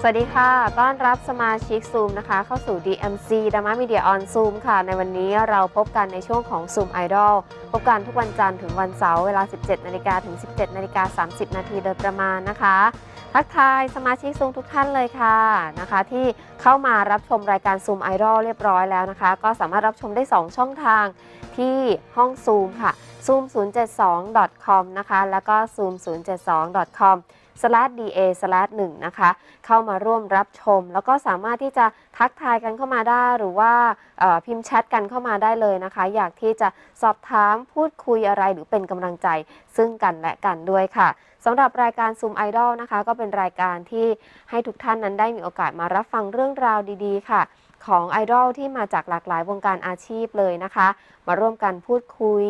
สวัสดีค่ะ ต้อนรับสมาชิกซูมนะคะ เข้าสู่ DMC Drama Media on Zoom ค่ะ ในวันนี้เราพบกันในช่วงของ Zoom Idol พบกันทุกวันจันทร์ถึงวันเสาร์เวลา 17 นาฬิกาถึง 17 นาฬิกา 30 นาทีโดยประมาณนะคะ ทักทายสมาชิกซูมทุกท่านเลยค่ะนะคะ ที่เข้ามารับชมรายการซูมไอดอลเรียบร้อยแล้วนะคะ ก็สามารถรับชมได้ 2 ช่องทางที่ห้องซูมค่ะ zoom072.com นะคะ แล้วก็ zoom072.com /da/1 นะคะ เข้ามาร่วมรับชม แล้วก็สามารถที่จะทักทายกันเข้ามาได้หรือว่าพิมพ์แชทกันเข้ามาได้เลยนะคะ อยากที่จะสอบถามพูดคุยอะไรหรือเป็นกำลังใจซึ่งกันและกันด้วยค่ะสำหรับรายการซูมไอดอลนะคะ ก็เป็นรายการที่ให้ทุกท่านนั้นได้มีโอกาสมารับฟังเรื่องราวดี ๆ ค่ะ ของไอดอลที่มาจากหลากหลายวงการอาชีพเลยนะคะ มาร่วมกันพูดคุย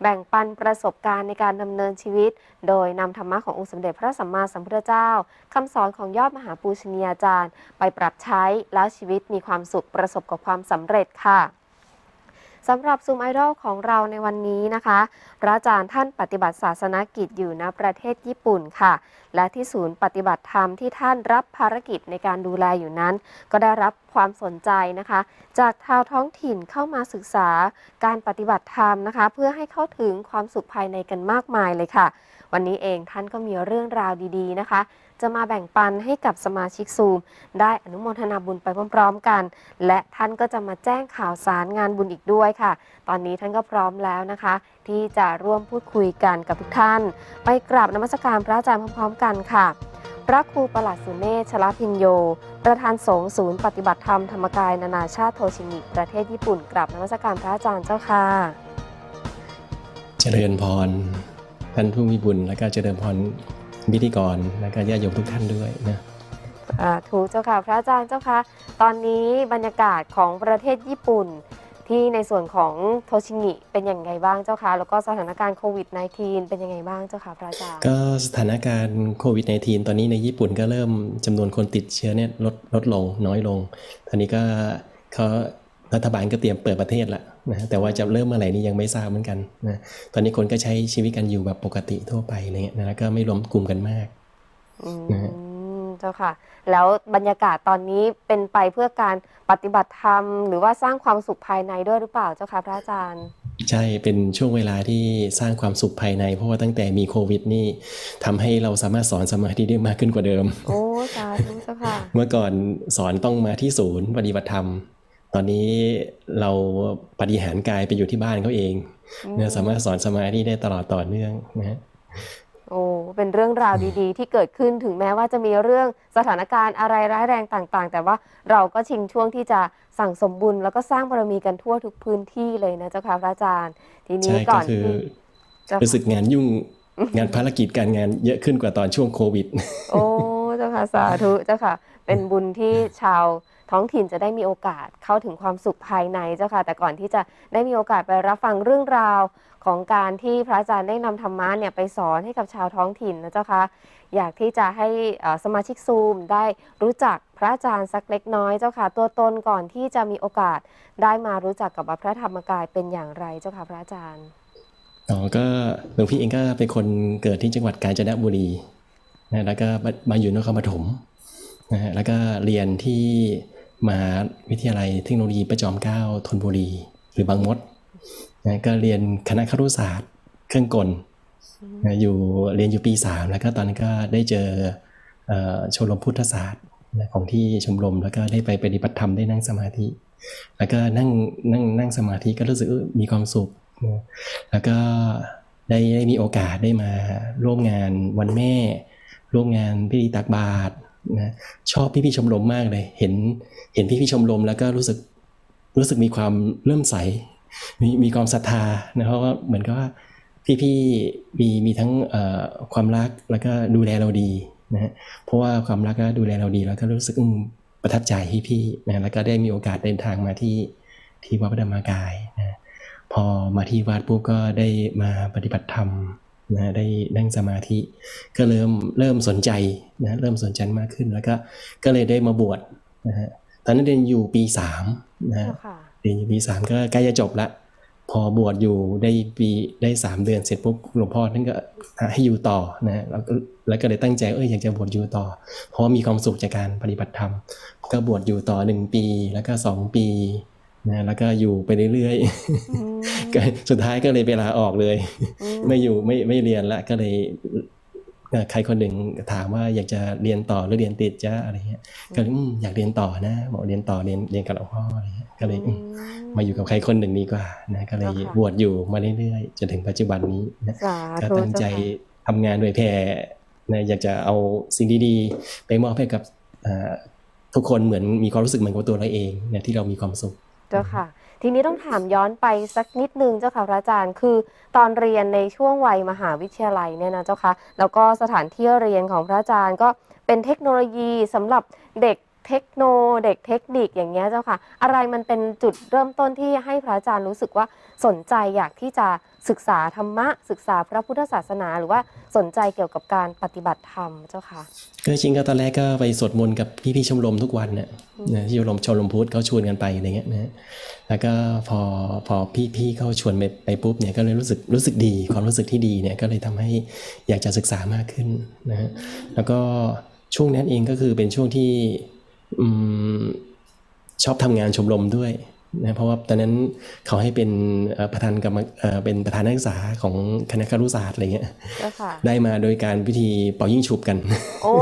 แบ่งปันประสบการณ์ในการดำเนินชีวิต โดยนำธรรมะขององค์สมเด็จพระสัมมาสัมพุทธเจ้าคำสอนของยอดมหาปูชนียาจารย์ ไปปรับใช้แล้วชีวิตมีความสุขประสบกับความสำเร็จค่ะ สำหรับซูมไอดอลของเราในวันนี้นะคะ พระอาจารย์ท่านปฏิบัติศาสนกิจอยู่ณประเทศญี่ปุ่นค่ะ และที่ศูนย์ปฏิบัติธรรมที่ท่านรับภารกิจในการดูแลอยู่นั้น ก็ได้รับความสนใจนะคะ จากชาวท้องถิ่นเข้ามาศึกษาการปฏิบัติธรรมนะคะ เพื่อให้เข้าถึงความสุขภายในกันมากมายเลยค่ะ วันนี้เองท่านก็มีเรื่องราวดี ๆ นะคะ จะมาแบ่งปันให้กับสมาชิกซูม ได้อนุโมทนาบุญไปพร้อมๆกัน และท่านก็จะมาแจ้งข่าวสารงานบุญอีกด้วยค่ะ ตอนนี้ท่านก็พร้อมแล้วนะคะ ที่จะร่วมพูดคุยกันกับทุกท่าน ไปกราบนมัสการพระอาจารย์พร้อมๆ กันค่ะ พระครูประหลัดสุเนศชลพินโย ประธานสงฆ์ศูนย์ปฏิบัติธรรมธรรมกายนานาชาติโทชิงิประเทศญี่ปุ่นกราบนมัสการพระอาจารย์เจ้าค่ะ เจริญพรท่านผู้มีบุญแล้วก็เจริญพร พิธีกรแล้วก็ญาติโยมทุกท่านด้วยนะอ่าถูกเจ้าค่ะพระอาจารย์เจ้าค่ะตอนนี้บรรยากาศของประเทศญี่ปุ่น ที่ในส่วนของโทชิงิเป็นอย่างไรบ้างเจ้าค่ะแล้วก็สถานการณ์โควิด -19 เป็นยังไงบ้างเจ้าค่ะพระอาจารย์ก็สถานการณ์โควิด -19 ตอนนี้ในญี่ปุ่นก็เริ่มจำนวนคนติดเชื้อเนี่ยลดลดลงน้อยลงตอนนี้ก็เขารัฐบาลก็เตรียมเปิดประเทศละ นะแต่ว่าจะเริ่มเมื่อไหร่นี่ยังไม่ทราบเหมือนกันนะตอนนี้คนก็ใช้ชีวิตกันอยู่แบบปกติทั่วไปอะไรเงี้ยนะแล้วก็ไม่รวมกลุ่มกันมากอืมนะฮะเจ้าค่ะ แล้วบรรยากาศตอนนี้เป็นไปเพื่อการปฏิบัติธรรม หรือว่าสร้างความสุขภายในด้วยหรือเปล่าเจ้าค่ะพระอาจารย์ใช่เป็นช่วงเวลาที่สร้างความสุขภายใน เพราะว่าตั้งแต่มีโควิดนี่ทำให้เราสามารถสอนสมาธิได้มากขึ้นกว่าเดิม โอ้สาธุเจ้าค่ะ เมื่อก่อนสอนต้องมาที่ศูนย์ปฏิบัติธรรม ตอนนี้เราปฏิหารกายไปอยู่ที่บ้านเขาเองเนี่ยสามารถสอนสมาธิได้ตลอดต่อเนื่องนะฮะโอ้เป็นเรื่องราวดีๆ ที่เกิดขึ้นถึงแม้ว่าจะมีเรื่องสถานการณ์อะไรร้ายแรงต่างๆ แต่ว่าเราก็ชิงช่วงที่จะสั่งสมบุญ แล้วก็สร้างบารมีกันทั่วทุกพื้นที่เลยนะเจ้าค่ะพระอาจารย์ ทีนี้ใช่ก่ก็อนคือที่เจ้ารู้สึค่ะกงานยุ่งงานภารกิจการงานเยอะขึ้นกว่าตอนช่วงโควิด โอ้เจ้าค่ะสาธุเจ้าค่ะ เป็นบุญที่ชาว ท้องถิ่นจะได้มีโอกาสเข้าถึงความสุขภายในเจ้าค่ะ แต่ก่อนที่จะได้มีโอกาสไปรับฟังเรื่องราวของการที่พระอาจารย์ได้นำธรรมะเนี่ยไปสอนให้กับชาวท้องถิ่นนะเจ้าค่ะอยากที่จะให้สมาชิกซูมได้รู้จักพระอาจารย์สักเล็กน้อยเจ้าค่ะ ตัวตนก่อนที่จะมีโอกาสได้มารู้จักกับพระธรรมกายเป็นอย่างไรเจ้าค่ะพระอาจารย์อ๋อก็หลวงพี่เองก็เป็นคนเกิดที่จังหวัดกาญจนบุรีนะแล้วก็มามาอยู่นครปฐมนะฮะแล้วก็เรียนที่ มหาวิทยาลัยเทคโนโลยีประจอมเกล้าธนบุรี หรือบางมดนะก็เรียนคณะครุศาสตร์ เครื่องกลนะอยู่เรียนอยู่ปีสามแล้วก็ตอนนั้นก็ได้เจอเออชมรมพุทธศาสตร์นะของที่ชมรมแล้วก็ได้ไปปฏิบัติธรรมได้นั่งสมาธิ แล้วก็นั่งนั่งนั่งสมาธิก็รู้สึกมีความสุขนะแล้วก็ได้ได้มีโอกาสได้มาร่วมงานวันแม่ ร่วมงานพิธีตักบาตร นะชอบพี่พี่ๆชมรมมากเลย เห็นเห็นพี่พี่ๆชมรมแล้วก็รู้สึกรู้สึกมีความเริ่มใส มีมีความศรัทธานะเพราะว่าเหมือนกับว่าพี่พี่ๆมีมีทั้งความรักแล้วก็ดูแลเราดีนะฮะเพราะว่าความรักก็ดูแลเราดีแล้วก็รู้สึกอืมประทับใจพี่พี่ๆนะแล้วก็ได้มีโอกาสเดินทางมาที่ที่วัดพระธรรมกายนะพอมาที่วัดปุ๊บก็ได้มาปฏิบัติธรรม นะได้นั่งสมาธิ ก็เริ่มเริ่มสนใจนะเริ่มสนใจมากขึ้นแล้วก็ก็เลยได้มาบวชนะฮะตอนนั้นเรียนอยู่ปีสามนะฮะเจ้าค่ะเรียนอยู่ปีสามก็ใกล้จะจบละพพอบวชอยู่ได้ปีได้สามเดือนเสร็จปุ๊บหลวงพ่อท่านก็ให้อยู่ต่อนะแล้วก็แล้วก็เลยตั้งใจเอออยากจะบวชอยู่ต่อ เพราะว่ามีความสุขจากการปฏิบัติธรรม ก็บวชอยู่ต่อหนึ่งปีแล้วก็สองปี นะแล้วก็อยู่ไปเรื่อยอืมๆก็สุดท้ายก็เลยเวลาออกเลยอืมไม่อยู่ไม่ไม่เรียนละก็เลยเอ่อใครคนหนึ่งถามว่าอยากจะเรียนต่อหรือเรียนติดจ้าอะไรเงี้ยก็เลยอืมอยากเรียนต่อนะบอกเรียนต่อเรียนเรียนกับหลวงพ่ออะไรเงี้ยก็เลยอืมมาอยู่กับใครคนหนึ่งดีกว่านะก็เลยเจ้าค่ะบวชอยู่มาเรื่อยๆจนถึงปัจจุบันนี้นะสาก็ธุตั้งใจเจ้าค่ะทำงานโดยแผ่นะอยากจะเอาสิ่งดีๆ ไปมอบให้กับเอ่อทุกคนเหมือนมีความรู้สึกเหมือนกับตัวเราเองนะที่เรามีความสุข เจ้าค่ะ ทีนี้ต้องถามย้อนไปสักนิดนึงเจ้าค่ะพระอาจารย์ คือตอนเรียนในช่วงวัยมหาวิทยาลัยเนี่ยนะเจ้าค่ะแล้วก็สถานที่เรียนของพระอาจารย์ก็เป็นเทคโนโลยีสำหรับเด็ก เทคโนเด็กเทคนิคอย่างเงี้ยเจ้าค่ะ อะไรมันเป็นจุดเริ่มต้นที่ให้พระอาจารย์รู้สึกว่าสนใจอยากที่จะศึกษาธรรมะ ศึกษาพระพุทธศาสนา หรือว่าสนใจเกี่ยวกับการปฏิบัติธรรมเจ้าค่ะก็จริงก็ตอนแรกก็ไปสวดมนต์กับพี่ๆชมรมทุกวันเนี่ยนะที่ชมรมชมรมพุทธเขาชวนกันไปอะไรเงี้ยนะแล้วก็พอพอพี่ๆเขาชวนไปไปปุ๊บเนี่ยก็เลยรู้สึกรู้สึกดีความรู้สึกที่ดีเนี่ยก็เลยทำให้อยากจะศึกษามากขึ้นนะฮะแล้วก็ช่วงนั้นเองก็คือเป็นช่วงที่ อืมชอบทำงานชมรมด้วยนะเพราะว่าตอนนั้นเขาให้เป็นเอ่อประธานกรรมเอ่อเป็นประธานนักศึกษาของคณะครุศาสตร์อะไรเงี้ยเจ้าค่ะได้มาโดยการพิธีเป่ายิ่งฉุบกันโอ้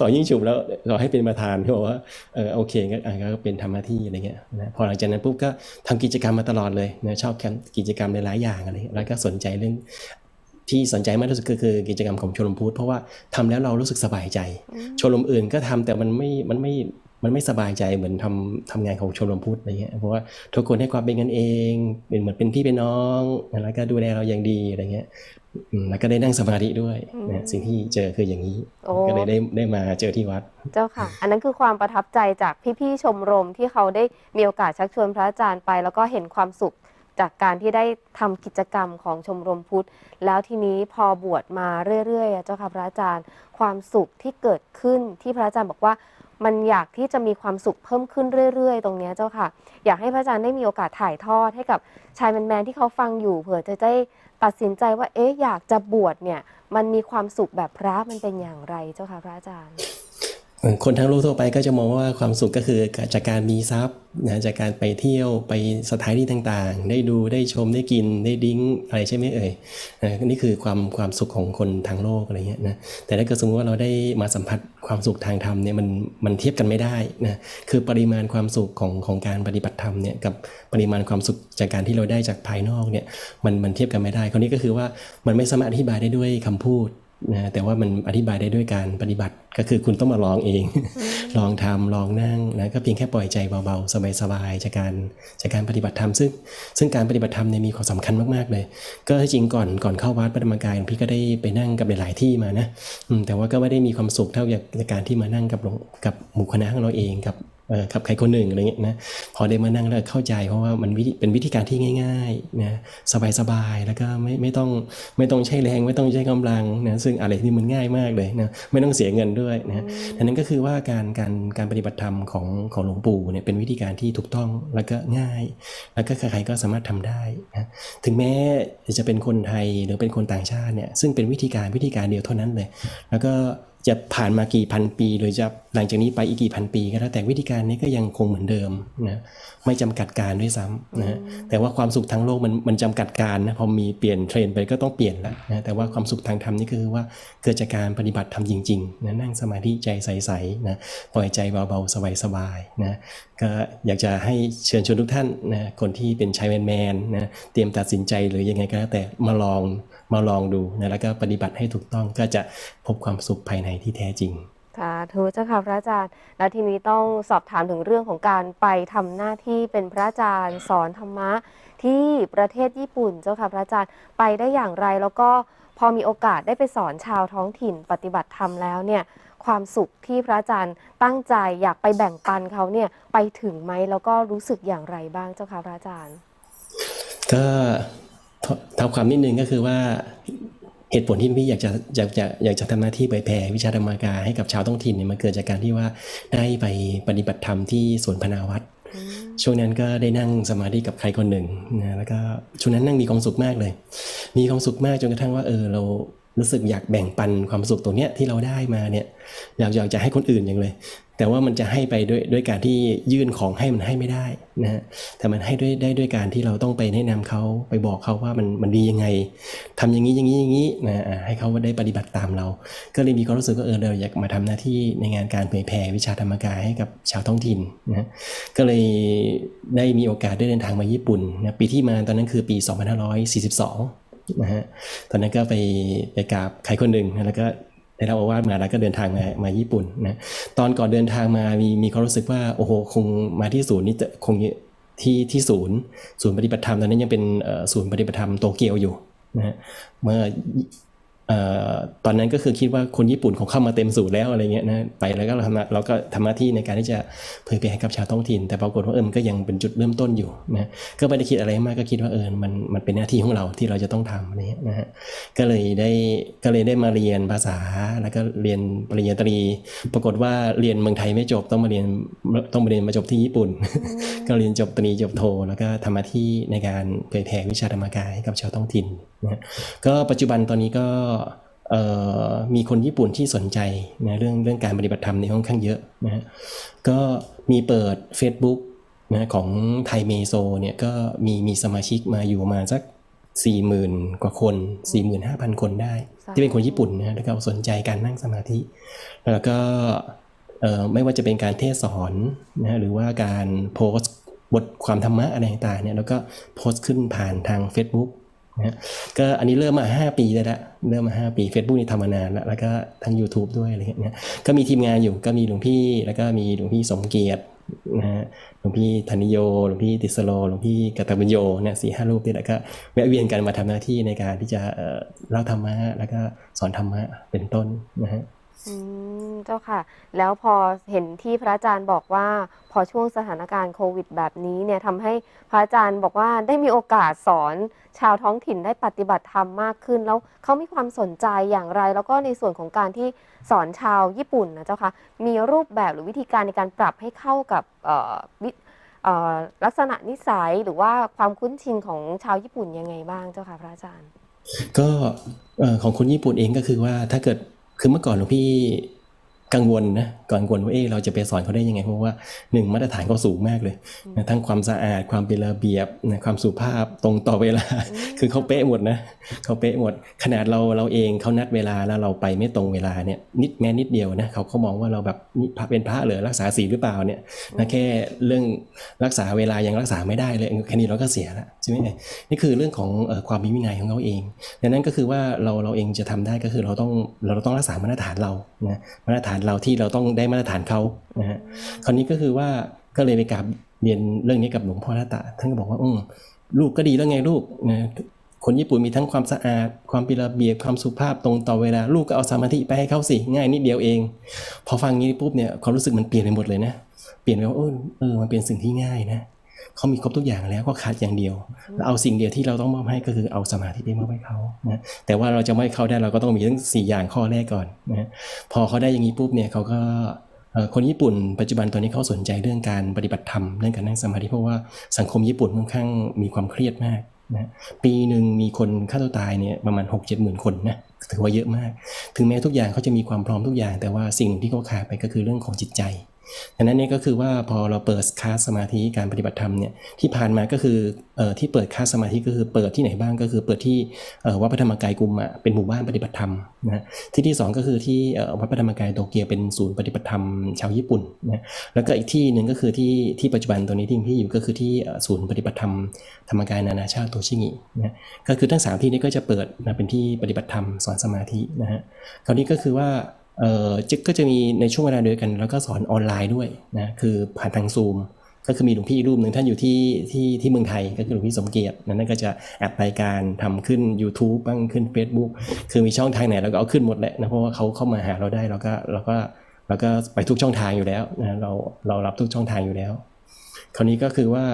ต่อยิ่งฉุบแล้วเราให้เป็นประธานเขาบอกว่าเออโอเคก็อะก็เป็นทำหน้าที่อะไรเงี้ยนะพอหลังจากนั้นปุ๊บก็ทำกิจกรรมมาตลอดเลยนะชอบทำกิจกรรมหลายๆอย่างอะไรเงี้ยแล้วก็สนใจเรื่อง ที่สนใจมากที่สุดก็คือกิจกรรมของชมรมพุทธเพราะว่าทำแล้วเรารู้สึกสบายใจ ชมรมอื่นก็ทำแต่มันไม่มันไม่มันไม่สบายใจเหมือนทำทำงานของชมรมพุทธอะไรเงี้ยเพราะว่าทุกคนให้ความเป็นกันเองเป็นเหมือนเป็นพี่เป็นน้องแล้วก็ดูแลเราอย่างดีอะไรเงี้ยอืมแล้วก็ได้นั่งสมาธิด้วยนะสิ่งที่เจอคืออย่างนี้โอ้ก็เลยได้ได้มาเจอที่วัด เจ้าค่ะ อันนั้นคือความประทับใจจากพี่ๆชมรมที่เขาได้มีโอกาสชักชวนพระอาจารย์ไป แล้วก็เห็นความสุข จากการที่ได้ทำกิจกรรมของชมรมพุทธ แล้วทีนี้พอบวชมาเรื่อยๆอะเจ้าค่ะพระอาจารย์ ความสุขที่เกิดขึ้นที่พระอาจารย์บอกว่า มันอยากที่จะมีความสุขเพิ่มขึ้นเรื่อย ๆ ตรงเนี้ยเจ้าค่ะ อยากให้พระอาจารย์ได้มีโอกาสถ่ายทอดให้กับชายแมนๆที่เขาฟังอยู่เผื่อจะได้ตัดสินใจว่าเอ๊ะอยากจะบวชเนี่ย มันมีความสุขแบบพระมันเป็นอย่างไรเจ้าค่ะพระอาจารย์ คนทั้งโลกทั่วไปก็จะมองว่าความสุขก็คือจากการมีทรัพย์นะจากการไปเที่ยวไปสถานที่ต่างๆ ได้ดูได้ชมได้กินได้ดิ้งอะไรใช่ไหมเอ่ยนะนี่คือความความสุขของคนทางโลกอะไรเงี้ยนะแต่ถ้าเกิดสมมติว่าเราได้มาสัมผัสความสุขทางธรรมเนี่ยมันมันเทียบกันไม่ได้นะคือปริมาณความสุขของของการปฏิบัติธรรมเนี่ยกับปริมาณความสุขจากการที่เราได้จากภายนอกเนี่ยมันมันเทียบกันไม่ได้คราวนี้ก็คือว่ามันไม่สามารถอธิบายได้ด้วยคำพูด นะแต่ว่ามันอธิบายได้ด้วยการปฏิบัติก็คือคุณต้องมาลองเอง ลองทำลองนั่งนะก็เพียงแค่ปล่อยใจเบาๆ สบายๆจากการจากการปฏิบัติธรรมซึ่ง ซึ่งการปฏิบัติธรรมเนี่ยมีความสำคัญมากๆเลย ก็จริงก่อนก่อนเข้าวัดพระธรรมกายหลวงพี่ก็ได้ไปนั่งกับหลายๆที่มานะอืมแต่ว่าก็ไม่ได้มีความสุขเท่ากับการที่มานั่งกับหลวงกับหมู่คณะของเราเองกับเอ่อ กับใครคนหนึ่งอะไรเงี้ยนะพอได้มานั่งแล้วเข้าใจ เพราะว่ามันวิธีเป็นวิธีการที่ง่ายๆนะสบายๆแล้วก็ไม่ไม่ต้องไม่ต้องใช้แรงไม่ต้องใช้กำลังนะซึ่งอะไรที่มันง่ายมากเลยนะไม่ต้องเสียเงินด้วยนะดังนั้นก็คือว่าการการการปฏิบัติธรรมของของหลวงปู่เนี่ยเป็นวิธีการที่ถูกต้องแล้วก็ง่าย แล้วก็ใครๆก็สามารถทำได้นะถึงแม้จะเป็นคนไทยหรือเป็นคนต่างชาติเนี่ยซึ่งเป็นวิธีการวิธีการเดียวเท่านั้นเลย แล้วก็ จะผ่านมากี่พันปีหรือจะหลังจากนี้ไปอีกกี่พันปีก็แล้วแต่วิธีการนี้ก็ยังคงเหมือนเดิมนะไม่จำกัดการด้วยซ้ำนะแต่ว่าความสุขทั้งโลกมันมันจำกัดการนะพอมีเปลี่ยนเทรนด์ไปก็ต้องเปลี่ยนแล้วนะแต่ว่าความสุขทางธรรมนี่คือว่าเกิดจากการปฏิบัติธรรมจริงๆนะนั่งสมาธิใจใสๆนะปล่อยใจเบาๆสบายๆนะก็อยากจะให้เชิญชวนทุกท่านนะคนที่เป็นชายแมนๆนะเตรียมตัดสินใจหรือยังไงก็แล้วแต่มาลอง มาลองดูนะแล้วก็ปฏิบัติให้ถูกต้องก็จะพบความสุขภายในที่แท้จริงสาธุเจ้าค่ะพระอาจารย์ และทีนี้ต้องสอบถามถึงเรื่องของการไปทำหน้าที่เป็นพระอาจารย์สอนธรรมะที่ประเทศญี่ปุ่นเจ้าค่ะพระอาจารย์ไปได้อย่างไร แล้วก็พอมีโอกาสได้ไปสอนชาวท้องถิ่นปฏิบัติธรรมแล้วเนี่ยความสุขที่พระอาจารย์ตั้งใจอยากไปแบ่งปันเขาเนี่ยไปถึงไหมแล้วก็รู้สึกอย่างไรบ้างเจ้าค่ะพระอาจารย์ ก็ ท่าความนิดนึงก็คือว่าเหตุผลที่พี่อยากจะอยากจะอยากจะทำหน้าที่เผยแผ่วิชาธรรมกายให้กับชาวท้องถิ่นเนี่ยมันเกิดจากการที่ว่าได้ไปปฏิบัติธรรมที่สวนพนาวัดช่วงนั้นก็ได้นั่งสมาธิกับใครคนหนึ่งนะแล้วก็ช่วงนั้นนั่งมีความสุขมากเลย มีความสุขมากจนกระทั่งว่าเออเรา รู้สึกอยากแบ่งปันความสุขตรงเนี้ยที่เราได้มาเนี่ยอยากอยากจะให้คนอื่นอย่างเลย แต่ว่ามันจะให้ไปด้วยด้วยการที่ยื่นของให้มันให้ไม่ได้นะฮะแต่มันให้ด้วยได้ด้วยการที่เราต้องไปแนะนำเขาไปบอกเขาว่ามันมันดียังไงทำอย่างนี้อย่างนี้อย่างนี้นะให้เขาได้ปฏิบัติตามเรา ก็เลยมีความรู้สึกว่าเออเราอยากมาทำหน้าที่ในงานการเผยแผ่วิชาธรรมกายให้กับชาวท้องถิ่นนะก็เลยได้มีโอกาสได้เดินทางมาญี่ปุ่นนะปีที่มาตอนนั้นคือปี 2542 นะฮะตอนนั้นก็ไปไปกราบใครคนหนึ่งแล้วก็ได้รับโอวาสมาแล้วก็เดินทางมามาญี่ปุ่นนะตอนก่อนเดินทางมามีมีความรู้สึกว่าโอ้โหคงมาที่ศูนย์นี้จะคงที่ที่ศูนย์ ศูนย์ปฏิบัติธรรมตอนนั้นยังเป็นศูนย์ปฏิบัติธรรมโตเกียวอยู่นะฮะเมื่อ ตอนนั้นก็คือคิดว่าคนญี่ปุ่นคงเข้ามาเต็มสูตรแล้วอะไรเงี้ยนะไปแล้วก็เราทำหน้าเราก็ทำหน้าที่ในการที่จะเผยแพร่ให้กับชาวท้องถิ่น แต่ปรากฏว่าเออมันก็ยังเป็นจุดเริ่มต้นอยู่นะก็ไม่ได้คิดอะไรมากก็คิดว่าเออมันมันเป็นหน้าที่ของเราที่เราจะต้องทำอะไรเงี้ยนะฮะก็เลยได้ก็เลยได้มาเรียนภาษาแล้วก็เรียนปริญญาตรี ปรากฏว่าเรียนเมืองไทยไม่จบต้องมาเรียนต้องมาเรียนมาจบที่ญี่ปุ่น ก็เรียนจบตรีจบโท แล้วก็ทำหน้าที่ในการเผยแผ่วิชาธรรมกายให้กับชาวท้องถิ่นนะฮะก็ปัจจุบันตอนนี้ก็เอ่อมีคนญี่ปุ่นที่สนใจนะเรื่องเรื่องการปฏิบัติธรรมในยค่อนข้างเยอะนะฮะก็มีเปิด Facebook นะของไทยเมโซเนี่ยก็มีมีสมาชิกมาอยู่ประมาณสัก 40,000 กว่าคน 45,000 คนได้ ที่เป็นคนญี่ปุ่นนะฮะแล้วก็สนใจการนั่งสมาธิ แล้วก็เอ่อไม่ว่าจะเป็นการเทศสอนนะฮะหรือว่าการโพสต์บทความธรรมะอะไรต่างๆเนี่ยแล้วก็โพสต์ขึ้นผ่านทาง Facebook นะก็อันนี้เริ่มมา 5 ปีได้ละเริ่มมา 5 ปี Facebook นี่ทำมานานแล้วแล้วก็ทาง YouTube ด้วยอะไรเงี้ยนะก็มีทีมงานอยู่ก็มีหลวงพี่แล้วก็มีหลวงพี่สมเกียรตินะฮะหลวงพี่ธนิโยหลวงพี่ติสโลหลวงพี่กัตตบุญโยเนี่ยสี่ห้ารูปนี่แหละก็แวะเวียนกันมาทำหน้าที่ในการที่จะเล่าธรรมะแล้วก็สอนธรรมะเป็นต้นนะฮะ อืมเจ้าค่ะ แล้วพอเห็นที่พระอาจารย์บอกว่า พอช่วงสถานการณ์โควิด แบบนี้เนี่ยทำให้พระอาจารย์บอกว่าได้มีโอกาสสอนชาวท้องถิ่นได้ปฏิบัติธรรมมากขึ้น แล้วเขามีความสนใจอย่างไร แล้วก็ในส่วนของการที่สอนชาวญี่ปุ่นนะเจ้าค่ะมีรูปแบบหรือวิธีการในการปรับให้เข้ากับเอ่อวิเอ่อลักษณะนิสัยหรือว่าความคุ้นชินของชาวญี่ปุ่นยังไงบ้างเจ้าค่ะพระอาจารย์ ก็ของคนญี่ปุ่นเองก็คือว่าถ้าเกิด คือเมื่อก่อนหลวงพี่ กังวลนะก่อนกังวลว่าเอ๊ะเราจะไปสอนเขาได้ยังไงเพราะว่าหนึ่งมาตรฐานเขาสูงมากเลยนะทั้งความสะอาดความเป็นระเบียบนะความสุภาพตรงต่อเวลา คือเขาเป๊ะหมดนะเขาเป๊ะหมด ขนาดเราเราเองเขานัดเวลาแล้วเราไปไม่ตรงเวลาเนี่ยนิดแม้นิดเดียวนะเขาเขามองว่าเราแบบนี่พระเป็นพระเหรอรักษาศีลหรือเปล่าเนี่ยนะแค่เรื่องรักษาเวลายังรักษาไม่ได้เลยแค่นี้เราก็เสียละใช่ไหมนี่คือเรื่องของเอ่อความมีวินัยของเขาเองดังนั้นก็คือว่าเราเราเองจะทำได้ก็คือเราต้องเราต้องรักษามาตรฐานเรานะมาตรฐานเราที่เราต้องได้มาตรฐานเขานะฮะคราวนี้ก็คือว่าก็เลยไปกราบเรียนเรื่องนี้กับหลวงพ่อรัตตะ ท่านก็บอกว่าอืลูกก็ดีแล้วไงลูกนะคนญี่ปุ่นมีทั้งความสะอาด ความเป็นระเบียบความสุภาพตรงต่อเวลา ลูกก็เอาสมาธิไปให้เขาสิ ง่ายนิดเดียวเอง พอฟังงี้ปุ๊บเนี่ยความรู้สึกมันเปลี่ยนไปหมดเลยนะ เปลี่ยนไปว่าเออมันเป็นสิ่งที่ง่ายนะ เขามีครบทุกอย่างแล้วก็ขาดอย่างเดียวแล้วเอาสิ่งเดียวที่เราต้องมอบให้ก็คือเอาสมาธิไปมอบให้เขานะแต่ว่าเราจะไม่ให้เขาได้เราก็ต้องมีทั้งสี่อย่างข้อแรกก่อนนะพอเขาได้อย่างนี้ปุ๊บเนี่ยเขาก็เอ่อคนญี่ปุ่นปัจจุบันตอนนี้เขาสนใจเรื่องการปฏิบัติธรรมเรื่องการนั่งสมาธิเพราะว่าสังคมญี่ปุ่นค่อนข้างมีความเครียดมากนะปีหนึ่งมีคนฆ่าตัวตายเนี่ยประมาณ 6 7หมื่นคนนะถือว่าเยอะมาก ถึงแม้ทุกอย่างเขาจะมีความพร้อมทุกอย่าง แต่ว่าสิ่งที่เขาขาดไปก็คือเรื่องของจิตใจ ดังนั้นนี่ก็คือว่าพอเราเปิดคลาสสมาธิการปฏิบัติธรรมเนี่ยที่ผ่านมาก็คือที่เปิดคลาสสมาธิก็คือเปิดที่ไหนบ้างก็คือเปิดที่วัดพระธรรมกายกุมอะเป็นหมู่บ้านปฏิบัติธรรมนะที่ที่สองก็คือที่วัดพระธรรมกายโตเกียวเป็นศูนย์ปฏิบัติธรรมชาวญี่ปุ่นนะแล้วก็อีกที่หนึ่งก็คือที่ที่ปัจจุบันตอนนี้ที่พี่อยู่ก็คือที่ศูนย์ปฏิบัติธรรมธรรมกายนานาชาติโตชิงินะก็คือทั้งสามที่นี้ก็จะเปิดนะเป็นที่ปฏิบัติธรรมสอนสมาธินะฮะคราวนี้ก็คือว่า จก็จะมีในช่วงเวลาเดียวกัน แล้วก็สอนออนไลน์ด้วยนะคือผ่านทางซูมก็คือมีหลวงพี่อีกรูปหนึ่งท่านอยู่ที่ที่ที่เมืองไทยก็คือหลวงพี่สมเกียรตินั่นก็จะแอดรายการทำขึ้น YouTube บ้างขึ้น Facebook คือมีช่องทางไหนเราก็เอาขึ้นหมดแหละนะเพราะว่าเขาเข้ามาหาเราได้เราก็เราก็เราก็ไปทุกช่องทางอยู่แล้วนะเราเรารับทุกช่องทางอยู่แล้ว คราวนี้ก็คือว่า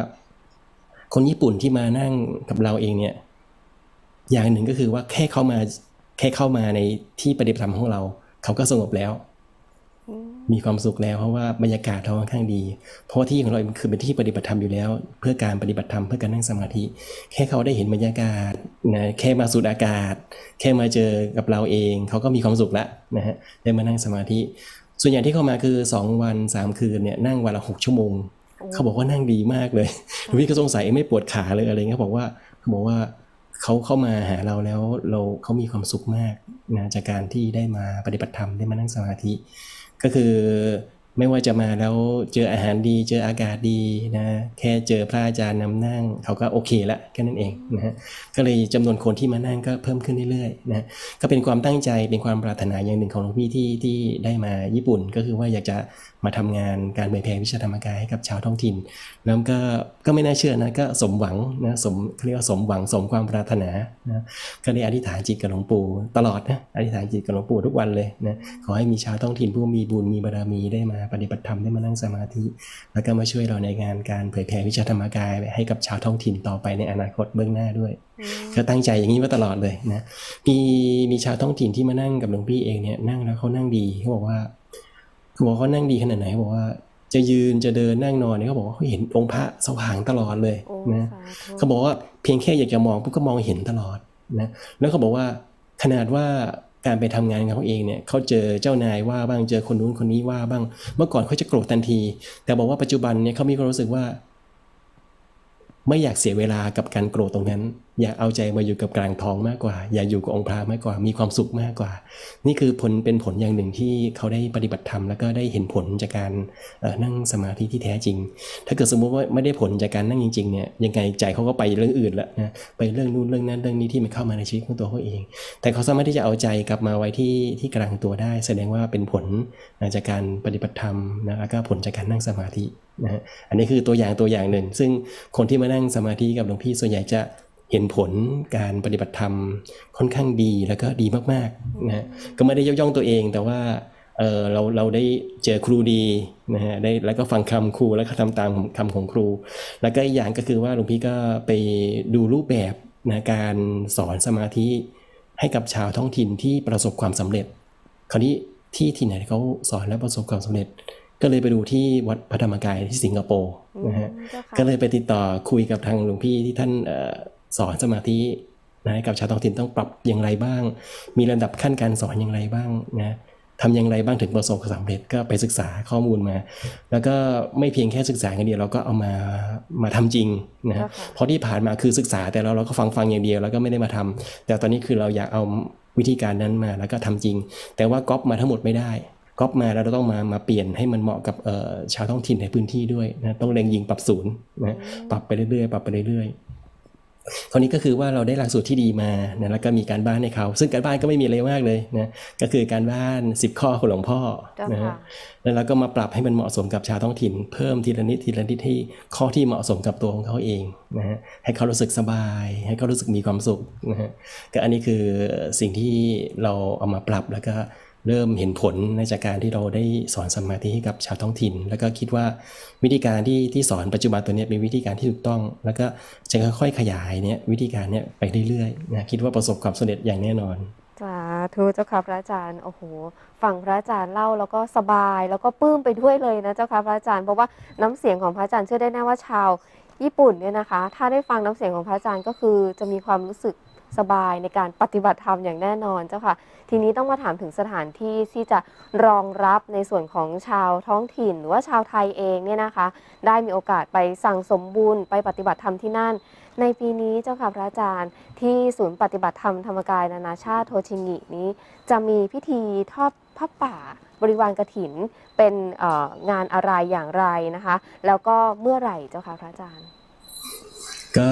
คนญี่ปุ่นที่มานั่งกับเราเองเนี่ย อย่างหนึ่งก็คือว่าแค่เข้ามาแค่เข้ามาในที่ปฏิบัติธรรมของเรา เขาก็สงบแล้วอืมมีความสุขแล้วเพราะว่าบรรยากาศเขาค่อนข้างดี เพราะว่าที่ของเราคือเป็นที่ปฏิบัติธรรมอยู่แล้ว เพื่อการปฏิบัติธรรมเพื่อการนั่งสมาธิ แค่เขาได้เห็นบรรยากาศนะแค่มาสูดอากาศ แค่มาเจอกับเราเอง เขาก็มีความสุขแล้วนะฮะได้มานั่งสมาธิ ส่วนใหญ่ที่เข้ามาคือ 2 วัน 3 คืนเนี่ยนั่งวันละ6ชั่วโมงเขาบอกว่านั่งดีมากเลยหลวงพี่ก็สงสัยไม่ปวดขาเลยอะไรเงี้ยเขาบอกว่าเขาบอกว่า เขาเข้ามาหาเราแล้วเราเขามีความสุขมากนะจากการที่ได้มาปฏิบัติธรรมได้มานั่งสมาธิ ก็คือ ไม่ว่าจะมาแล้วเจออาหารดี เจออากาศดีนะแค่เจอพระอาจารย์นำนั่ง เขาก็โอเคละแค่นั้นเองนะฮะก็เลยจำนวนคนที่มานั่งก็เพิ่มขึ้นเรื่อยๆนะก็เป็นความตั้งใจเป็นความปรารถนาอย่างหนึ่งของหลวงพี่ที่ที่ได้มาญี่ปุ่น ก็คือว่าอยากจะมาทำงานการเผยแผ่วิชาธรรมกายให้กับชาวท้องถิ่นแล้วก็ก็ไม่น่าเชื่อนะก็สมหวังนะสมเรียกว่าสมหวังสมความปรารถนานะก็ได้อธิษฐานจิตกับหลวงปู่ตลอดนะอธิษฐานจิตกับหลวงปู่ทุกวันเลยนะขอให้มีชาวท้องถิ่นผู้มีบุญมีบารมีได้มาปฏิบัติธรรมได้มานั่งสมาธิ แล้วก็มาช่วยเราในงานการเผยแผ่วิชาธรรมกายให้กับชาวท้องถิ่นต่อไปในอนาคตเบื้องหน้าด้วยอืมก็ตั้งใจอย่างนี้มาตลอดเลยนะมีมีชาวท้องถิ่นที่มานั่งกับหลวงพี่เองเนี่ยนั่งแล้วเขานั่งดีเขาบอกว่าเขาบอกว่าเขานั่งดีขนาดไหนเขาบอกว่าจะยืนจะเดินนั่งนอนเนี่ยเขาบอกว่าเขาเห็นองค์พระสว่างตลอดเลยโอ้นะสาธุเขาบอกว่าเพียงแค่อยากจะมองปุ๊บก็มองเห็นตลอดนะแล้วเขาบอกว่าขนาดว่า การไปทำงานของเขาเองเนี่ยเขาเจอเจ้านายว่าบ้างเจอคนนู้นคนนี้ว่าบ้าง เมื่อก่อนเขาจะโกรธทันที แต่บอกว่าปัจจุบันเนี่ยเขามีความรู้สึกว่า ไม่อยากเสียเวลากับการโกรธตรงนั้น อยากเอาใจมาอยู่กับกลางท้องมากกว่า อยากอยู่กับองค์พระมากกว่า มีความสุขมากกว่า นี่คือผลเป็นผลอย่างหนึ่งที่เขาได้ปฏิบัติธรรมแล้วก็ได้เห็นผลจากการนั่งสมาธิที่แท้จริง ถ้าเกิดสมมติว่าไม่ได้ผลจากการนั่งจริงๆเนี่ยยังไงใจเขาก็ไปเรื่องอื่นละนะไปเรื่องนู้นเรื่องนั้นเรื่องนี้ที่มันเข้ามาในชีวิตของตัวเขาเอง แต่เขาสามารถที่จะเอาใจกลับมาไว้ที่ที่กลางตัวได้ แสดงว่าเป็นผลจากการปฏิบัติธรรมนะแล้วก็ผลจากการนั่งสมาธินะฮะอันนี้คือตัวอย่างตัวอย่างหนึ่ง ซึ่งคนที่มานั่งสมาธิกับหลวงพี่ส่วนใหญ่จะ เห็นผลการปฏิบัติธรรมค่อนข้างดีแล้วก็ดีมากๆนะฮะก็ไม่ได้ยกย่องตัวเองแต่ว่าเออเราเราได้เจอครูดีนะฮะได้แล้วก็ฟังคำครูแล้วก็ทำตามคำของครู แล้วก็อีกอย่างก็คือว่าหลวงพี่ก็ไปดูรูปแบบนะการสอนสมาธิให้กับชาวท้องถิ่นที่ประสบความสำเร็จ คราวนี้ที่ที่ไหนเขาสอนแล้วประสบความสำเร็จ ก็เลยไปดูที่วัดพระธรรมกายที่สิงคโปร์นะฮะอืมเจ้าค่ะก็เลยไปติดต่อคุยกับทางหลวงพี่ที่ท่านเอ่อ สอนสมาธินะให้กับชาวท้องถิ่นต้องปรับอย่างไรบ้าง มีลำดับขั้นการสอนอย่างไรบ้างนะทำอย่างไรบ้างถึงประสบความสำเร็จก็ไปศึกษาข้อมูลมา แล้วก็ไม่เพียงแค่ศึกษาอย่างเดียวเราก็เอามามาทำจริงนะฮะเจ้าค่ะเพราะที่ผ่านมาคือศึกษาแต่เราเราก็ฟังฟังอย่างเดียวแล้วก็ไม่ได้มาทำแต่ตอนนี้คือเราอยากเอาวิธีการนั้นมาแล้วก็ทำจริง แต่ว่าก๊อปมาทั้งหมดไม่ได้ก๊อปมาแล้วเราต้องมามาเปลี่ยนให้มันเหมาะกับเอ่อชาวท้องถิ่นในพื้นที่ด้วยนะต้องเล็งยิงปรับศูนย์นะปรับไปเรื่อยๆปรับไปเรื่อยๆ คราวนี้ก็คือว่าเราได้หลักสูตรที่ดีมานะแล้วก็มีการบ้านให้เขา ซึ่งการบ้านก็ไม่มีอะไรมากเลยนะก็คือการบ้าน 10 ข้อของหลวงพ่อเจ้านะฮะค่ะแล้วเราก็มาปรับให้มันเหมาะสมกับชาวท้องถิ่น เพิ่มทีละนิดทีละนิดที่ข้อที่เหมาะสมกับตัวของเขาเองนะฮะให้เขารู้สึกสบาย ให้เขารู้สึกมีความสุขนะฮะก็อันนี้คือสิ่งที่เราเอามาปรับแล้วก็ เริ่มเห็นผลในจากการที่เราได้สอนสมาธิให้กับชาวท้องถิ่น แล้วก็คิดว่าวิธีการที่ที่สอนปัจจุบันตัวนี้เป็นวิธีการที่ถูกต้อง แล้วก็จะค่อยๆขยายเนี่ยวิธีการเนี้ยไปเรื่อยๆนะคิดว่าประสบความสำเร็จอย่างแน่นอนสาธุเจ้าค่ะพระอาจารย์โอ้โหฟังพระอาจารย์เล่าแล้วก็สบายแล้วก็ปลื้มไปด้วยเลยนะเจ้าค่ะพระอาจารย์เพราะว่าน้ำเสียงของพระอาจารย์เชื่อได้แน่ว่าชาวญี่ปุ่นเนี่ยนะคะ ถ้าได้ฟังน้ำเสียงของพระอาจารย์ก็คือจะมีความรู้สึก สบายในการปฏิบัติธรรมอย่างแน่นอนเจ้าค่ะ ทีนี้ต้องมาถามถึงสถานที่ที่จะรองรับในส่วนของชาวท้องถิ่น หรือว่าชาวไทยเองเนี่ยนะคะ ได้มีโอกาสไปสั่งสมบุญไปปฏิบัติธรรมที่นั่น ในปีนี้เจ้าค่ะพระอาจารย์ ที่ศูนย์ปฏิบัติธรรมธรรมกายนานาชาติโทชิงินี้ จะมีพิธีทอดผ้าป่าบริวารกรถินเป็นงานอะไรอย่างไรนะคะ แล้วก็เมื่อไหร่เจ้าค่ะพระอาจารย์ ก็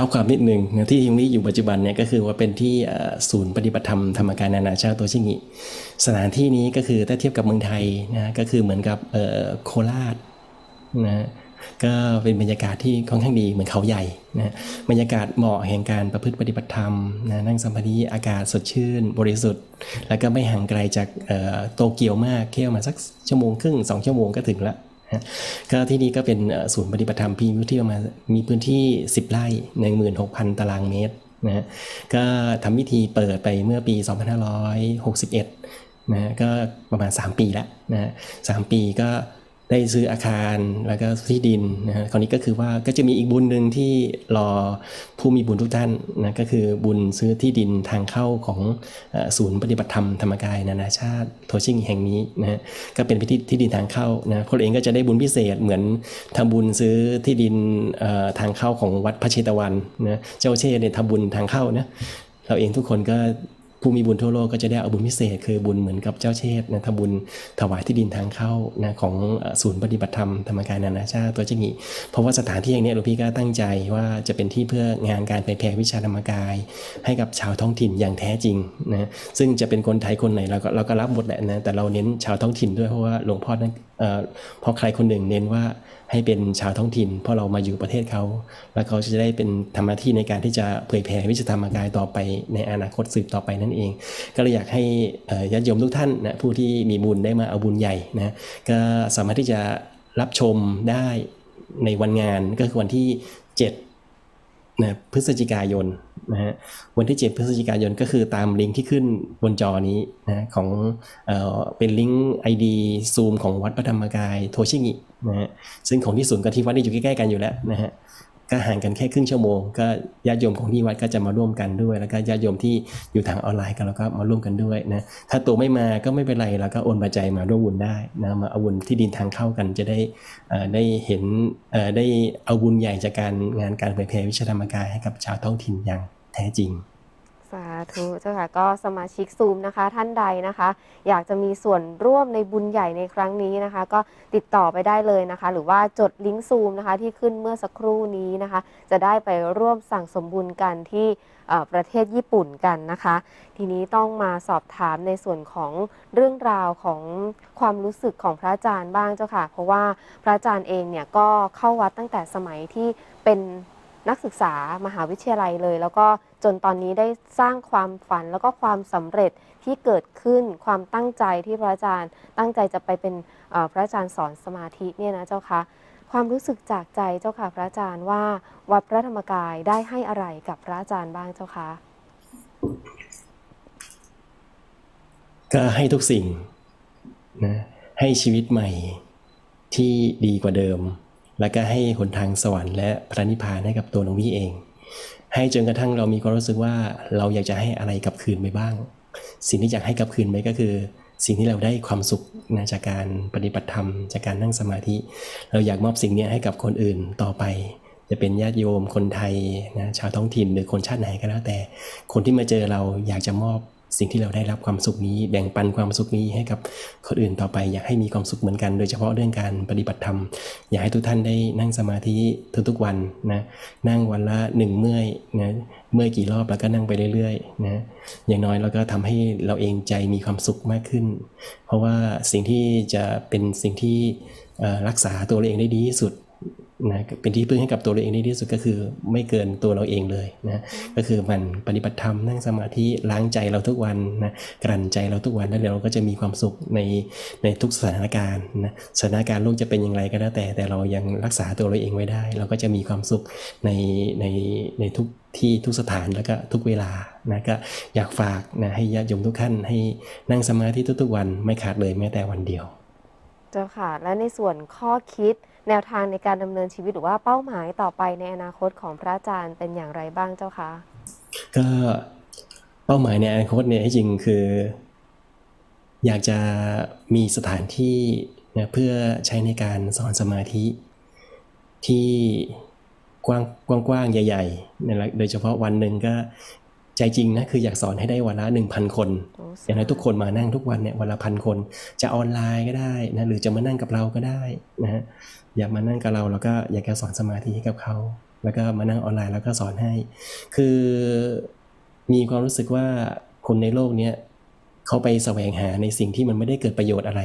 ท่าความนิดหนึ่งนะที่ยังนี้อยู่ปัจจุบันเนี่ยก็คือว่าเป็นที่ศูนย์ปฏิบัติธรรมธรรมการนานาชาติโตชิงิสถานที่นี้ก็คือถ้าเทียบกับเมืองไทยนะก็คือเหมือนกับโคราชนะก็เป็นบรรยากาศที่ค่อนข้างดีเหมือนเขาใหญ่นะบรรยากาศเหมาะแห่งการประพฤติปฏิบัติธรรมนะนั่งสมาธิอากาศสดชื่น บริสุทธิ์ แล้วก็ไม่ห่างไกลจากโตเกียวมากแค่ประมาสักชั่วโมงครึ่งสองชั่วโมงก็ถึงละ ก็ที่นี่ก็เป็นศูนย์ปฏิบัติธรรมพีวิที่ประมาณมีพื้นที่ 10 ไร่ในหมื่นหกพันตารางเมตรนะฮะก็ทำพิธีเปิดไปเมื่อปี 2561นะฮะก็ประมาณ 3 ปีแล้วนะฮะสปีก็ ได้ซื้ออาคารแล้วก็ที่ดินนะฮะคราวนี้ก็คือว่าก็จะมีอีกบุญหนึ่งที่รอผู้มีบุญทุกท่านนะก็คือบุญซื้อที่ดินทางเข้าของศูนย์ปฏิบัติธรรมธรรมกายนานาชาติโทชิงแห่งนี้นะฮะก็เป็นที่ที่ดินทางเข้านะพวกเราเองก็จะได้บุญพิเศษเหมือนทำบุญซื้อที่ดินทางเข้าของวัดพระเชตวันนะเจ้าเช่เนี่ยทำบุญทางเข้านะเราเองทุกคนก็ ผู้มีบุญทั่วโลกก็จะได้เอาบุญพิเศษ คือบุญเหมือนกับเจ้าเชษนะทำบุญถวายที่ดินทางเข้านะของศูนย์ปฏิบัติธรรมธรรมกายนานาชาติตัวเจงีเพราะว่าสถานที่อย่างนี้หลวงพี่ก็ตั้งใจว่าจะเป็นที่เพื่องานการเผยแผ่วิชาธรรมกาย ให้กับชาวท้องถิ่นอย่างแท้จริงนะซึ่งจะเป็นคนไทยคนไหนเราก็เราก็รับหมดแหละนะแต่เราเน้นชาวท้องถิ่นด้วยเพราะว่าหลวงพ่อนั้นเอ่อพราะใครคนหนึ่งเน้นว่า ให้เป็นชาวท้องถิ่น เพราะเรามาอยู่ประเทศเขา แล้วเขาจะได้เป็นทำหน้าที่ในการที่จะเผยแผ่วิชาธรรมกายต่อไปในอนาคตสืบต่อไปนั่นเอง ก็เลยอยากให้ญาติโยมทุกท่านนะผู้ที่มีบุญได้มาเอาบุญใหญ่นะก็สามารถที่จะรับชมได้ในวันงานก็คือวันที่7นะพฤศจิกายนนะฮะวันที่ 7 พฤศจิกายนก็คือตามลิงก์ที่ขึ้นบนจอนี้นะของเออเป็นลิงก์ ID ซูมของวัดพระธรรมกายโทชิงิ นะฮะซึ่งของที่ศูนย์กับที่วัดนี่อยู่ใกล้ๆกันอยู่แล้วนะฮะก็ห่างกันแค่ครึ่งชั่วโมงก็ญาติโยมของที่วัดก็จะมาร่วมกันด้วย แล้วก็ญาติโยมที่อยู่ทางออนไลน์กันแล้วก็มาร่วมกันด้วยนะถ้าตัวไม่มาก็ไม่เป็นไรแล้วก็โอนปัจจัยมาร่วมบุญได้นะมาเอาบุญที่ดินทางเข้ากันจะได้ได้เห็นได้เอาบุญใหญ่จากการงานการเผยแผ่วิชาธรรมกายให้กับชาวท้องถิ่นอย่างแท้จริง สาธุเจ้าค่ะก็สมาชิกซูมนะคะ ท่านใดนะคะ อยากจะมีส่วนร่วมในบุญใหญ่ในครั้งนี้นะคะ ก็ติดต่อไปได้เลยนะคะ หรือว่าจดลิงก์ซูมนะคะที่ขึ้นเมื่อสักครู่นี้นะคะ จะได้ไปร่วมสั่งสมบุญกันที่ประเทศญี่ปุ่นกันนะคะ ทีนี้ต้องมาสอบถามในส่วนของเรื่องราวของความรู้สึกของพระอาจารย์บ้างเจ้าค่ะ เพราะว่าพระอาจารย์เองเนี่ยก็เข้าวัดตั้งแต่สมัยที่เป็น นักศึกษามหาวิทยาลัยเลย แล้วก็จนตอนนี้ได้สร้างความฝันแล้วก็ความสำเร็จที่เกิดขึ้นความตั้งใจที่พระอาจารย์ ตั้งใจจะไปเป็นพระอาจารย์สอนสมาธิเนี่ยนะเจ้าค่ะความรู้สึกจากใจเจ้าค่ะพระอาจารย์ว่าวัดพระธรรมกายได้ให้อะไรกับพระอาจารย์บ้างเจ้าคะก็ให้ทุกสิ่งนะให้ชีวิตใหม่ที่ดีกว่าเดิม แล้วก็ให้หนทางสวรรค์และพระนิพพานให้กับตัวหลวงพี่เอง ให้จนกระทั่งเรามีความรู้สึกว่าเราอยากจะให้อะไรกลับคืนไปบ้าง สิ่งที่อยากให้กลับคืนไปก็คือ สิ่งที่เราได้ความสุขนะจากการปฏิบัติธรรมจากการนั่งสมาธิ เราอยากมอบสิ่งนี้ให้กับคนอื่นต่อไป จะเป็นญาติโยมคนไทยนะชาวท้องถิ่นหรือคนชาติไหนก็แล้วแต่ คนที่มาเจอเราอยากจะมอบ สิ่งที่เราได้รับความสุขนี้ แบ่งปันความสุขนี้ให้กับคนอื่นต่อไป อยากให้มีความสุขเหมือนกัน โดยเฉพาะเรื่องการปฏิบัติธรรม อยากให้ทุกท่านได้นั่งสมาธิทุกๆวันนะนั่งวันละหนึ่งเมื่อยนะเมื่อกี่รอบแล้วก็นั่งไปเรื่อยๆนะอย่างน้อยเราก็ทำให้เราเองใจมีความสุขมากขึ้น เพราะว่าสิ่งที่จะเป็นสิ่งที่รักษาตัวเราเองได้ดีที่สุด นะเป็นที่พึ่งให้กับตัวเราเองได้ที่สุดก็คือไม่เกินตัวเราเองเลยนะก็คือมันปฏิบัติธรรมนั่งสมาธิล้างใจเราทุกวันนะกลั่นใจเราทุกวันแล้วเดี๋ยวเราก็จะมีความสุขในในทุกสถานการณ์นะสถานการณ์โลกจะเป็นอย่างไรก็แล้วแต่แต่เรายังรักษาตัวเราเองไว้ได้ เราก็จะมีความสุขในในในทุกที่ทุกสถานแล้วก็ทุกเวลานะก็อยากฝากนะให้ญาติโยมทุกท่านให้นั่งสมาธิทุกๆวันไม่ขาดเลยแม้แต่วันเดียว เจ้าค่ะ และในส่วนข้อคิด แนวทางในการดำเนินชีวิตหรือว่าเป้าหมายต่อไปในอนาคตของพระอาจารย์เป็นอย่างไรบ้างเจ้าคะก็เป้าหมายในอนาคตเนี่ยที่จริงคือ อยากจะมีสถานที่นะเพื่อใช้ในการสอนสมาธิ ที่กว้างกว้างใหญ่ๆนะโดยเฉพาะวันหนึ่งก็ ใจจริงนะคืออยากสอนให้ได้วันละหนึ่งพันคนโอ้สอย่างน้อยทุกคนมานั่งทุกวันเนี่ยวันละพันคน จะออนไลน์ก็ได้นะหรือจะมานั่งกับเราก็ได้นะฮะอยากมานั่งกับเราแล้วก็อยากจะสอนสมาธิให้กับเขา แล้วก็มานั่งออนไลน์แล้วก็สอนให้ คือมีความรู้สึกว่าคนในโลกเนี้ยเขาไปแสวงหาในสิ่งที่มันไม่ได้เกิดประโยชน์อะไร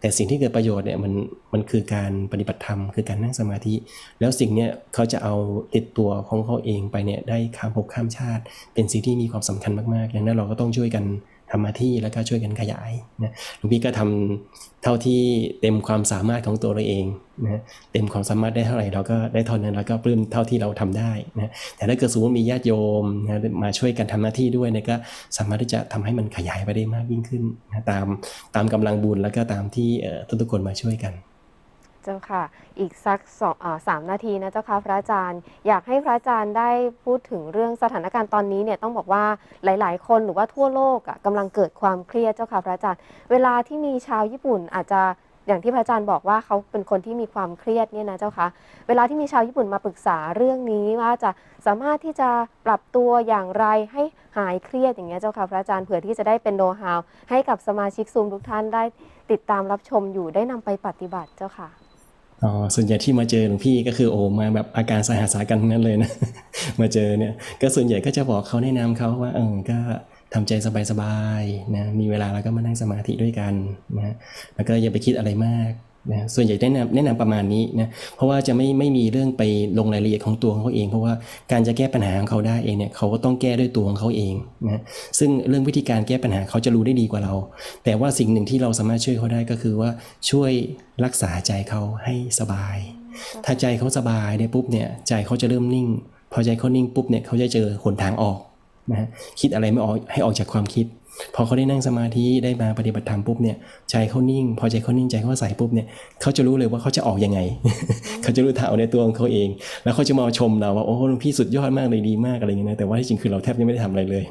แต่สิ่งที่เกิดประโยชน์เนี่ยมันมันคือการปฏิบัติธรรมคือการนั่งสมาธิ แล้วสิ่งเนี้ยเขาจะเอาติดตัวของเขาเองไปเนี่ยได้ข้ามภพข้ามชาติ เป็นสิ่งที่มีความสำคัญมากๆดังนั้นเราก็ต้องช่วยกัน ทำมาที่แล้วก็ช่วยกันขยายนะหลวงพี่ก็ทำเท่าที่เต็มความสามารถของตัวเราเองนะเต็มความสามารถได้เท่าไหร่เราก็ได้เท่านั้นแล้วก็ปลื้มเท่าที่เราทำได้นะแต่ถ้าเกิดสมมติมีญาติโยมนะมาช่วยกันทำหน้าที่ด้วยเนี่ยก็สามารถที่จะทำให้มันขยายไปได้มากยิ่งขึ้นนะตามตามกำลังบุญแล้วก็ตามที่ทุกทุกๆคนมาช่วยกัน เจ้าค่ะ อีกสักสองอ่าสามนาทีนะเจ้าค่ะพระอาจารย์ อยากให้พระอาจารย์ได้พูดถึงเรื่องสถานการณ์ตอนนี้เนี่ยต้องบอกว่าหลาย ๆ คนหรือว่าทั่วโลกอะกำลังเกิดความเครียดเจ้าค่ะพระอาจารย์ เวลาที่มีชาวญี่ปุ่นอาจจะอย่างที่พระอาจารย์บอกว่าเขาเป็นคนที่มีความเครียดเนี่ยนะเจ้าค่ะเวลาที่มีชาวญี่ปุ่นมาปรึกษาเรื่องนี้ว่าจะสามารถที่จะปรับตัวอย่างไรให้หายเครียดอย่างเงี้ยเจ้าค่ะพระอาจารย์เผื่อที่จะได้เป็นโน้ตฮาวให้กับสมาชิกซูมทุกท่านได้ติดตามรับชมอยู่ได้นำไปปฏิบัติเจ้าค่ะ อ๋อส่วนใหญ่ที่มาเจอหลวงพี่ก็คือโอ้มาแบบอาการสาหัสากันนั้นเลยนะมาเจอเนี่ย ก็ส่วนใหญ่ก็จะบอกเขาแนะนำเขาว่าเออก็ทำใจสบายๆนะมีเวลาแล้วก็มานั่งสมาธิด้วยกันนะแล้วก็อย่าไปคิดอะไรมาก นะส่วนใหญ่แนะนำแนะนำประมาณนี้นะเพราะว่าจะไม่ไม่มีเรื่องไปลงรายละเอียดของตัวของเขาเอง เพราะว่าการจะแก้ปัญหาของเขาได้เองเนี่ยเขาก็ต้องแก้ด้วยตัวของเขาเองนะซึ่งเรื่องวิธีการแก้ปัญหาเขาจะรู้ได้ดีกว่าเรา แต่ว่าสิ่งหนึ่งที่เราสามารถช่วยเขาได้ก็คือว่าช่วยรักษาใจเขาให้สบาย ถ้าใจเขาสบายเนี่ยปุ๊บเนี่ยใจเขาจะเริ่มนิ่ง พอใจเขานิ่งปุ๊บเนี่ยเขาจะเจอหนทางออกนะฮะคิดอะไรไม่ออกให้ออกจากความคิด พอเขาได้นั่งสมาธิได้มาปฏิบัติธรรมปุ๊บเนี่ยใจเขานิ่ง พอใจเขานิ่งใจเขาใส่ปุ๊บเนี่ยเขาจะรู้เลยว่าเขาจะออกยังไง เขาจะรู้ทางในตัวของเขาเอง แล้วเขาจะมาชมเราว่าโอ้หลวงพี่สุดยอดมากเลยดีมากอะไรเงี้ยนะแต่ว่าที่จริงคือเราแทบจะไม่ได้ทำอะไรเลย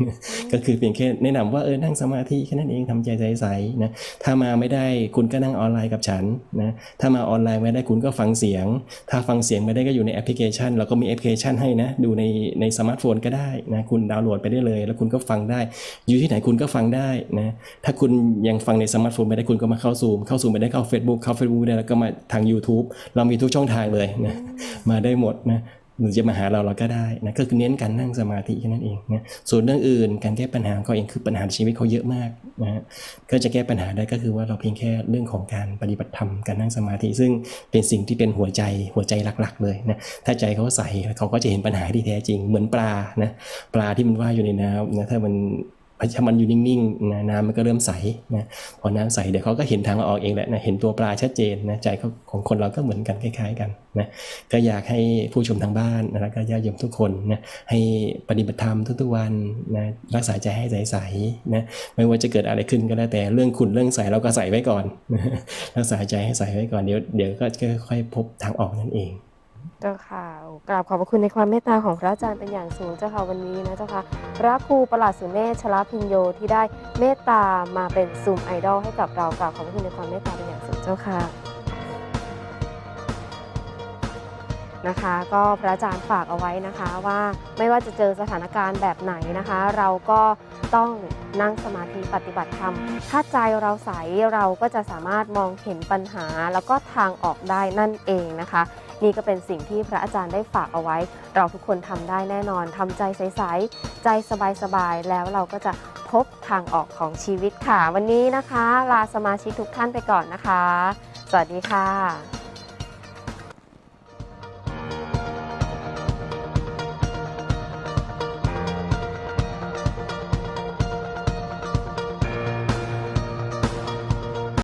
ก็คือเพียงแค่แนะนำว่าเออนั่งสมาธิแค่นั้นเองทำใจใสๆนะถ้ามาไม่ได้คุณก็นั่งออนไลน์กับฉันนะถ้ามาออนไลน์ไม่ได้คุณก็ฟังเสียง ถ้าฟังเสียงไม่ได้ก็อยู่ในแอปพลิเคชันเราก็มีแอปพลิเคชันให้นะดูในในสมาร์ทโฟนก็ได้นะคุณดาวน์โหลดไปได้เลย แล้วคุณก็ฟังได้ อยู่ที่ไหนคุณก็ฟังังได้นะถ้าคุณยังฟังในสมาร์ทโฟนไม่ได้คุณก็มาเข้าซูมเข้าซูมไม่ได้เข้า Facebook เข้า Facebook ไม่ได้แล้วก็มาทาง YouTube เรามีทุกช่องทางเลยนะมาได้หมดนะหรือจะมาหาเราเราก็ได้นะก็คือเน้นการนั่งสมาธิแค่นั้นเองนะส่วนเรื่องอื่นการแก้ปัญหาของเขาเองคือปัญหาชีวิตเขาเยอะมากนะฮะก็จะแก้ปัญหาได้ก็คือว่าเราเพียงแค่เรื่องของการปฏิบัติธรรมการนั่งสมาธิ ซึ่งเป็นสิ่งที่เป็นหัวใจหัวใจหลักๆ เลยนะถ้าใจเขาใส่เขาก็จะเห็นปัญหาที่แท้จริงเหมือนปลานะปลาที่มันว่ายอยู่ในน้ำนะถ้ามัน ถ้ามันอยู่นิ่งๆนะน้ำมันก็เริ่มใสนะพอน้ำใสเดี๋ยวเขาก็เห็นทางออกเองแหละนะเห็นตัวปลาชัดเจนนะใจเขาของคนเราก็เหมือนกันคล้าย ๆกันนะก็อยากให้ผู้ชมทางบ้านนะแล้วก็ญาติโยมทุกคนนะให้ปฏิบัติธรรมทุกๆวันนะรักษาใจให้ใสๆนะไม่ว่าจะเกิดอะไรขึ้นก็แล้วแต่เรื่องขุนเรื่องใสเราก็ใสไว้ก่อน รักษาใจให้ใสไว้ก่อนเดี๋ยวเดี๋ยวก็ค่อยๆพบทางออกนั่นเอง เจ้าค่ะกราบขอบพระคุณในความเมตตาของพระอาจารย์เป็นอย่างสูงเจ้าค่ะวันนี้นะเจ้าค่ะพระครูประหลัดสุเมธชลพิญโยที่ได้เมตตามาเป็นซูมไอดอลให้กับเรากราบขอบพระคุณในความเมตตาเป็นอย่างสูงเจ้าค่ะนะคะ ก็พระอาจารย์ฝากเอาไว้นะคะว่าไม่ว่าจะเจอสถานการณ์แบบไหนนะคะ เราก็ต้องนั่งสมาธิปฏิบัติธรรม ถ้าใจเราใสเราก็จะสามารถมองเห็นปัญหา แล้วก็ทางออกได้นั่นเองนะคะ นี่ก็เป็นสิ่งที่พระอาจารย์ได้ฝากเอาไว้ เราทุกคนทำได้แน่นอนทำใจใสๆใจสบายๆแล้วเราก็จะพบทางออกของชีวิตค่ะ วันนี้นะคะ ลาสมาชิกทุกท่านไปก่อนนะคะ สวัสดีค่ะ